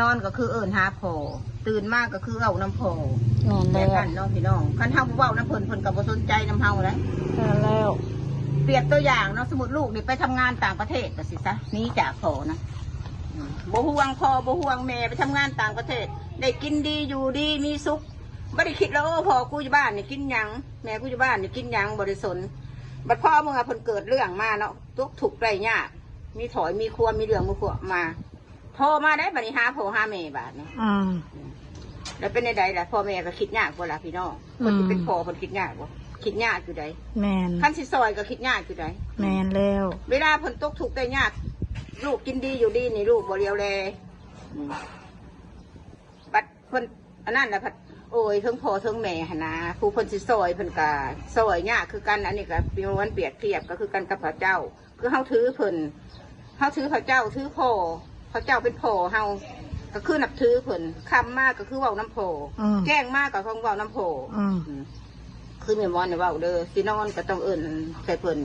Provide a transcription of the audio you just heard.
นอนก็คือเอิ้นหาพอตื่นมากก็คือเอาน้ำพอแม่นแต่แล้วกันเน้องพี่น้องคันเฮาบ่เว้าน้ำเพิ่นเพิ่นก็บ่สนใจน้ำเฮาเลยแม่นแล้วเปรียบตัวอย่างเนาะสมมุติลูกนี่ไปทำงานต่างประเทศก็สิซะหนี้จากพอนะอืมบ่ห่วงพ่อบ่ห่วงแม่ไปทำงานต่างประเทศ ได้กินดีอยู่ดีมีสุขบ่ได้คิดแล้วโอ้พ่อกูอยู่บ้านนี่กินหยังแม่กูอยู่บ้านนี่กินหยังบ่ได้สนบัดพ่อมึงอะเพิ่นเกิดเรื่องมาเนาะทุกถูกข์ได้ยากมีถอยมีครัวมีเรื่องมือขวมา โทรมาได้บัดนี้หาพ่อหาแม่บาดนี้อืมแล้วเป็นในใดล่ะพ่อแม่ก็คิดยากบ่ล่ะพี่น้องคนที่เป็นพ่อคนคิดยากบ่คิดยากอยู่ใดแม่นขั้นสิซอยก็คิดยากอยู่ใดแม่นแล้ว เวลาเพิ่นตกถูกข์ได้ยาก ลูกกินดีอยู่ดีนี่ลูกบ่เลียวแลอืมบัดเพิ่นอันนั้นน่ะพัดโอ้ยเทั้งพ่อเทั้งแม่หนนะผู้เพิ่นสิซอยเพิ่นก็ซอยยากคือกันอันนี้ก็เป็นวันเปรียบเทียบก็คือกันกับพระเจ้า คือเฮาถือเพิ่นเฮาถือพระเจ้าถือพ่อ พระเจ้าเป็นพ่อเฮาก็คือนับถือเพิ่นคำมากก็คือเว้าน้ำพ่ออมแกล้งมากก็คือเว้าน้ำพ่ออืมอืม คือแม่มอนเนี่ยเว้าเด้อสินอนก็ต้องเอิ้นใส่เพิ่น